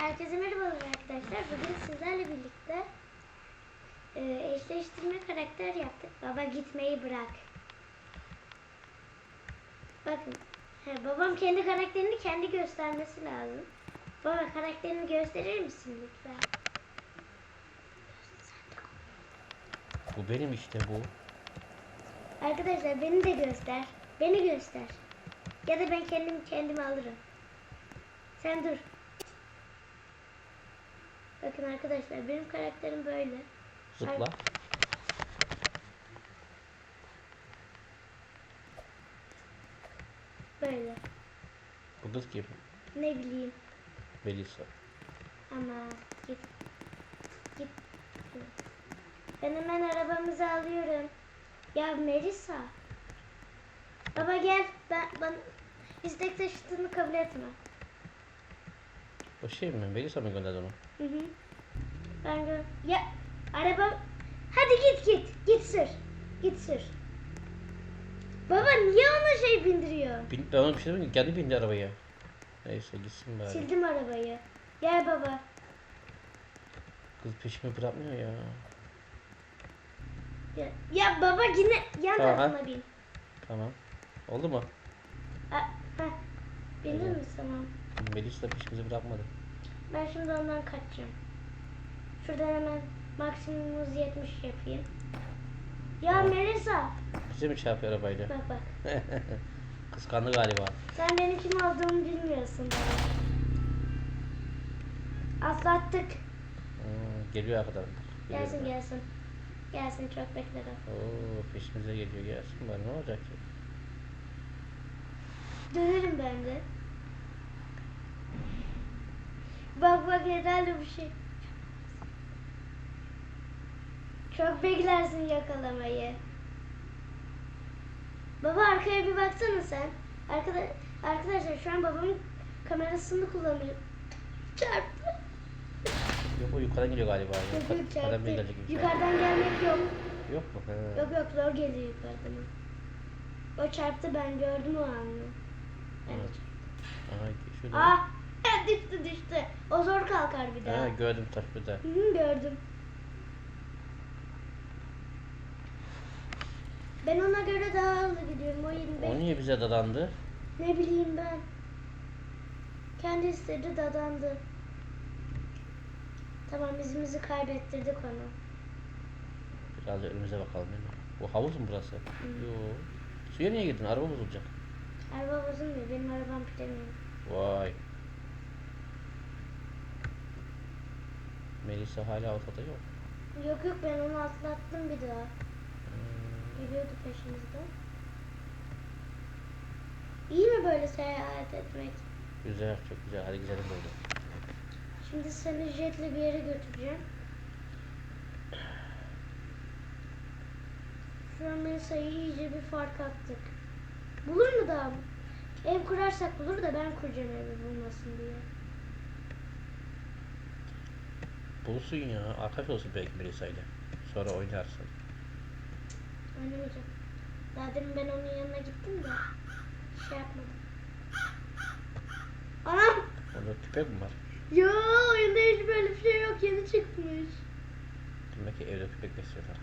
Herkese merhabalar arkadaşlar. Bugün sizlerle birlikte e, eşleştirme karakter yaptık. Baba gitmeyi bırak. Bakın. he, babam kendi karakterini kendi göstermesi lazım. Baba karakterini gösterir misin lütfen? Bu benim işte bu. Arkadaşlar beni de göster. Beni göster. Ya da ben kendim kendimi alırım. Sen dur. Bakın arkadaşlar benim karakterim böyle. Zıpla. Böyle. Bu kız kim? Ne bileyim. Melisa. Ama git. Git. Ben hemen arabamızı alıyorum. Ya Melisa. Baba gel. Ben, ben istek taşıtını kabul etme. O şey mi? Melisa mı gönderdi onu? Hı hı. Ben gö Ya araba Hadi git git. Git sür. Git sür. Baba niye ona şey bindiriyor? Bin, ben ona bir şey demedim. Kendi bindi arabaya. Neyse gitsin bari. Sildim arabayı. Gel baba. Kız peşimi bırakmıyor ya. Ya, ya baba yine yan Tamam. tarafına bin. Tamam. Oldu mu? Ha, ha. Bindin Evet. mi tamam. Melisa peşimizi bırakmadı. Ben şimdi ondan kaçacağım. Şuradan hemen maksimum hız 70 yapayım. Ya Tamam. Melisa. Bize mi çarpıyor arabayla? Bak bak. Kıskandı galiba. Sen benim kim olduğumu bilmiyorsun baba. Atlattık. Hmm, geliyor arkadan. Gelsin Geliyor. gelsin. Gelsin çok beklerim. Oo, peşimize geliyor gelsin bari ne olacak ki? Dönerim ben de. Bak bak herhalde bir şey. Çok beklersin yakalamayı. Baba arkaya bir baksana sen. Arkada, arkadaşlar şu an babamın kamerasını kullanıyor. Çarptı. Yok o yukarıdan geliyor galiba. Yok yok yukarıdan gelecek. Yukarıdan gelmek yok. Yok mu? He. Yok yok zor geliyor yukarıdan. O çarptı ben gördüm o anı. Ben Evet. Aha, şurada. Ah düştü düştü. O zor kalkar bir daha. Ha, gördüm burada. Hı hı, gördüm. Ben ona göre daha hızlı gidiyorum. O 25. O niye bize dadandı? Ne bileyim ben. Kendi istedi dadandı. Tamam izimizi kaybettirdik onu. Biraz önümüze bakalım değil mi? Bu havuz mu burası? Yok. Suya niye girdin? Araba bozulacak. Araba bozulmuyor. Benim arabam pitemiyor. Vay. Melisa hala ortada yok. Yok yok ben onu atlattım bir daha. Hmm, Geliyordu peşimizden. İyi mi böyle seyahat etmek? güzel, çok güzel. Hadi gidelim burada. Şimdi seni jetle bir yere götüreceğim. Şu an Melisa'yı iyice bir fark attık. Bulur mu daha? Ev kurarsak bulur da ben kuracağım evi bulmasın diye. Bulsun ya. Arkadaş olsun belki Melisa ile. Sonra oynarsın. Oynamayacağım. Daha demin ben onun yanına gittim de şey yapmadım. Anam! Orada köpek mi var? Yo oyunda hiç böyle bir şey yok yeni çıkmış. Demek ki evde köpek besliyorlar.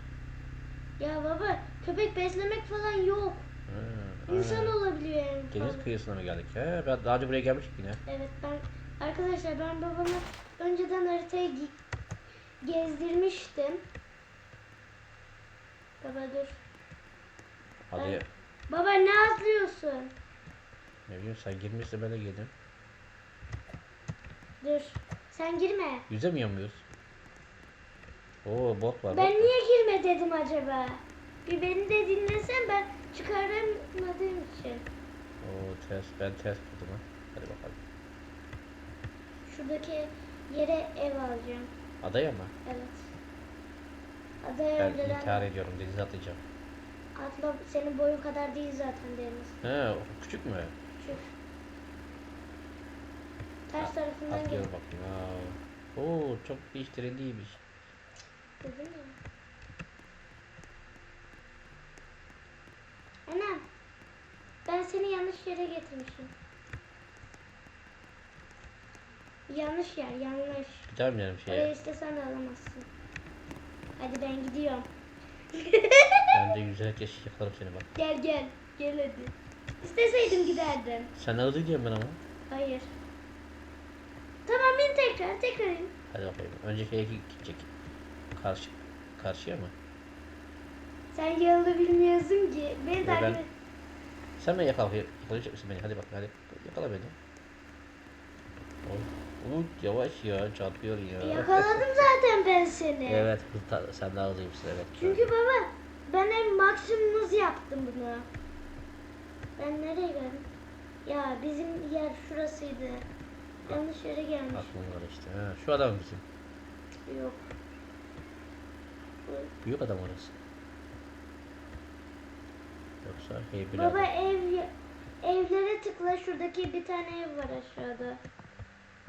Ya baba köpek beslemek falan yok. Hmm, İnsan ha. olabiliyor en Deniz kıyısına mı geldik? He, ben daha önce buraya gelmiştik yine. Evet ben arkadaşlar ben babama önceden haritayı gezdirmiştim. Baba dur. Hadi Baba ne atlıyorsun? ne bileyim sen girmişsin ben de girdim. Dur. Sen girme. Yüzemiyor muyuz? Oo bot var. Ben bot var. niye girme dedim acaba? Bir beni de dinlesen ben çıkaramadığım için. Oo ters, ben ters kurdum ha. Hadi bakalım. Şuradaki yere ev alacağım. Adaya mı? Evet. Adaya Ben evlenen intihar ediyorum, denize atacağım. atla senin boyun kadar değil zaten Deniz. He, o küçük mü? Şu. Ters tarafından gel. Atlıyorum bakayım. Aa. Oo çok değiştirildiymiş. Dedim ya. Anam. Ben seni yanlış yere getirmişim. Yanlış yer yanlış. Gider mi yani bir Oraya şeye? istesen de alamazsın. Hadi ben gidiyorum. Ben de yüzerek yaş yakalarım seni bak. Gel gel. Gel hadi. İsteseydim giderdim. Sen hızlı gidiyorsun ben ama. Hayır. Tamam bin tekrar tekrar in. Hadi bakayım. Önceki eve gidecek. Karşı. Karşıya mı? Sen yolu bilmiyorsun ki. Beni takip ben- et. Sen beni yakala, yakalayacak mısın beni? Hadi bak hadi. Yakala beni. Uy, yavaş ya çarpıyor ya. Yakaladım zaten ben seni. Evet sen daha hızlıymışsın evet. Çünkü baba ben en maksimum hız yaptım bunu. Ben nereye geldim? Ya bizim yer şurasıydı. Yanlış yere gelmiş. Aklım var işte. Ha, şu adam bizim. Yok. Büyük adam orası. Yoksa Heybil Baba adam. ev evlere tıkla şuradaki bir tane ev var aşağıda.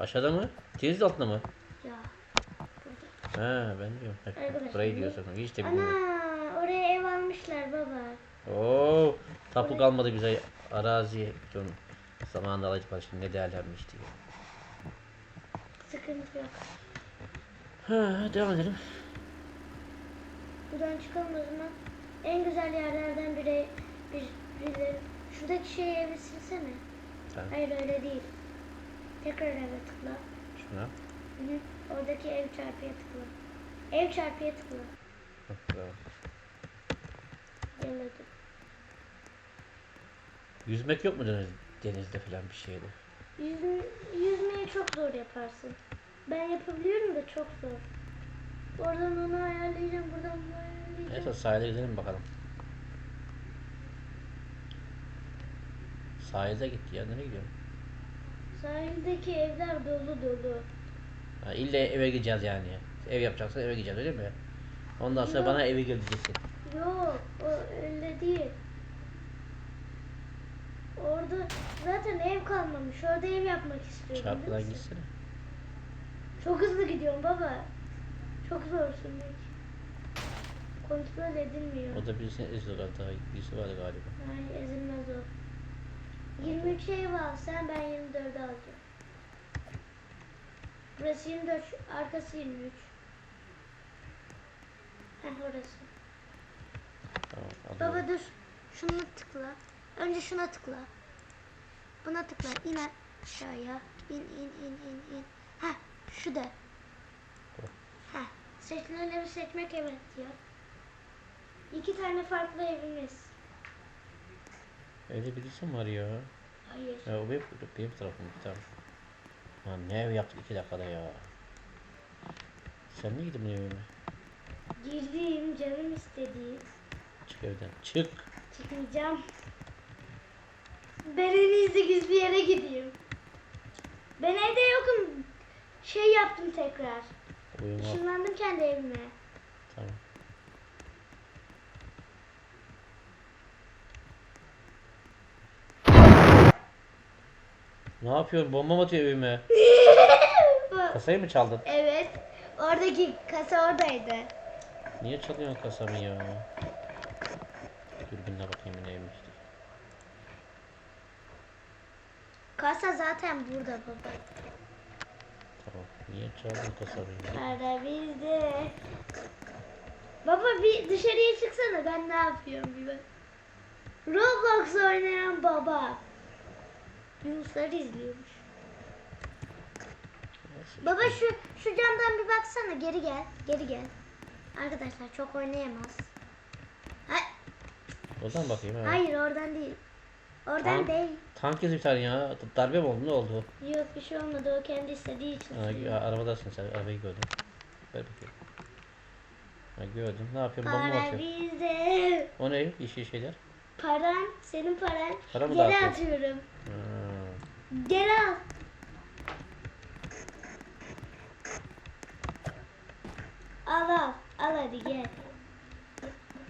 Aşağıda mı? Deniz altında mı? Ya. Ha ben diyorum. Arkadaşlar, Burayı bu- diyorsun. Hiç de bilmiyorum. Ana oraya ev almışlar baba. Oo, tapu kalmadı bize arazi. Bütün zamanında alacaklar şimdi ne değerlenmiş diye. Sıkıntı yok. Ha, devam edelim. Buradan çıkalım o zaman. En güzel yerlerden biri bir, birileri. Şuradaki şeyi evi silsene. Tamam. Hayır öyle değil. Tekrar eve tıkla. Şuna. Hı hı. Oradaki ev çarpıya tıkla. Ev çarpıya tıkla. Bravo. Hadi. Yüzmek yok mu deniz, denizde falan bir şeyde? Yüzme, yüzmeyi çok zor yaparsın. Ben yapabiliyorum da çok zor. Oradan onu ayarlayacağım, buradan bunu ayarlayacağım. Neyse sahile gidelim bakalım. Sahilde gitti ya nereye gidiyorsun? Sahildeki evler dolu dolu. Ha, illa eve gideceğiz yani. Ev yapacaksan eve gideceğiz öyle mi? Ondan sonra Yok. bana evi geleceksin. Yok, o öyle değil. Orada zaten ev kalmamış. Orada ev yapmak istiyorum. Çarpıdan gitsene. Çok hızlı gidiyorum baba. Çok zor sürmek. Kontrol edilmiyor. O da birisini eziyorlar daha birisi var galiba. Ay ezilmez o. 23 ev al sen ben 24 alacağım. Burası 24, arkası 23. Heh orası. Tamam, Baba dur. Şunu tıkla. Önce şuna tıkla. Buna tıkla. İn aşağıya. İn in in in in. Ha şu da. Ha seçilen evi seçmek evet ya. İki tane farklı evimiz. Evde birisi mi var ya? Hayır. Ya o benim, benim tarafım bir. Lan ne ev yaptık iki dakikada ya. Sen niye gidin bu evime? Girdim canım istedi. Çık evden. Çık. Çıkmayacağım. Ben en iyisi gizli yere gideyim. Ben evde yokum. Şey yaptım tekrar. Uyuma. Işınlandım kendi evime. Tamam. Ne yapıyorsun? Bomba mı atıyor evime? Kasayı mı çaldın? evet. Oradaki kasa oradaydı. Niye çalıyorsun kasamı ya? Dürbünle bakayım neymiş. Kasa zaten burada baba. Tamam. Niye çaldın ya? Para bizde. Baba bir dışarıya çıksana ben ne yapıyorum bir bak. Roblox oynayan baba. Yunusları izliyormuş. Baba şu şu camdan bir baksana geri gel. Geri gel. Arkadaşlar çok oynayamaz. Hay- Oradan bakayım ha. hayır oradan değil. Oradan Tamam. değil. Tank yazı bir tane ya. Darbe mi oldu? Ne oldu? Yok bir şey olmadı o kendi istediği için. Ha, ya, arabadasın sen. Arabayı gördüm. Ver bakayım. Ha, gördüm. Ne yapıyorsun? Bomba Para atıyorsun? bizde. O ne? Yeşil şeyler. Paran senin paran. Para mı Geri atıyorum. Ha. Geri al. Al al. Al hadi gel.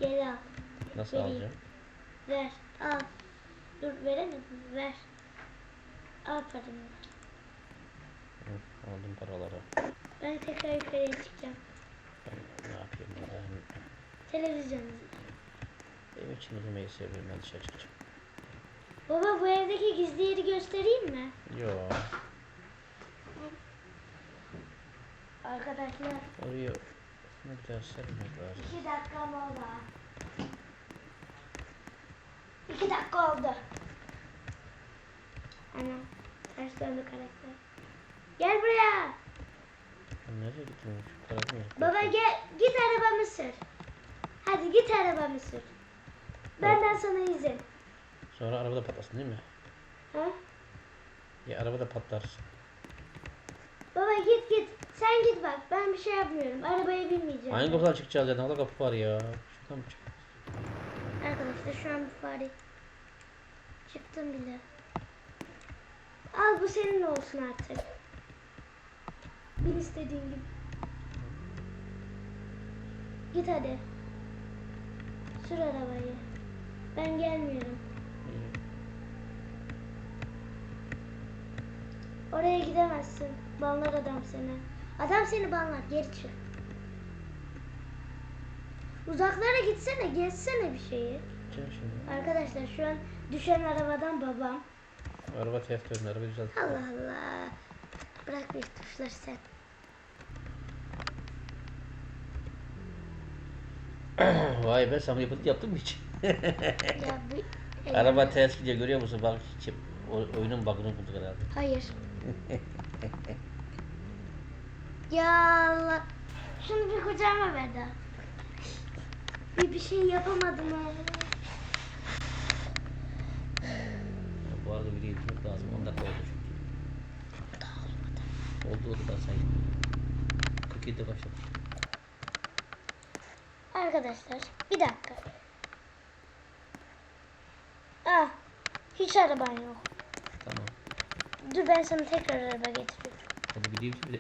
Gel al. Nasıl Vereyim. alacağım? Ver. Al. Dur veremedim. Ver. Al paranı. Hı, aldım paraları. Ben tekrar yukarıya çıkacağım. Ben ne yapayım burada? Televizyon izle. Benim için uzun seviyorum ben dışarı çıkacağım. Baba bu evdeki gizli yeri göstereyim mi? Yo. Arkadaşlar Oraya biraz sermek lazım. iki dakika mola. İki dakika oldu. Ana ters döndü karakter. Gel buraya. Nereye mı? Baba gel git arabamı sür. Hadi git arabamı sür. Benden sana izin. Sonra arabada patlasın değil mi? Ha? Ya arabada patlarsın. Baba git git. Sen git bak. Ben bir şey yapmıyorum. Arabaya binmeyeceğim. Hangi kapıdan çıkacağız ya? Ne kapı var ya? Şuradan mı çık? Arkadaşlar şu an bir fare. Çıktım bile. Al bu senin olsun artık. Bin istediğin gibi. Git hadi. Sür arabayı. Ben gelmiyorum. İyi. Oraya gidemezsin. Banlar adam seni. Adam seni banlar. Geri çık. Uzaklara gitsene. Gezsene bir şeyi. Gel şimdi. Arkadaşlar şu an düşen arabadan babam. Araba ters döndü. Araba düzelt. Allah Allah. Bırak bir tuşları sen. Vay be sana yapıp yaptın mı hiç? Ya bir... Araba ters gidiyor görüyor musun? Bak hiç o- oyunun bug'ını bulduk herhalde. Hayır. Ya Allah. Şunu bir kucağıma ver daha. Bir, bir şey yapamadım. Ya bu arada videoyu bitirmek lazım. 10 dakika oldu çünkü. Oldu oldu ben sayayım. 47'de başladık. Arkadaşlar bir dakika. Ah hiç araban yok. Dur ben sana tekrar araba getiriyorum. Hadi videoyu bitir bir de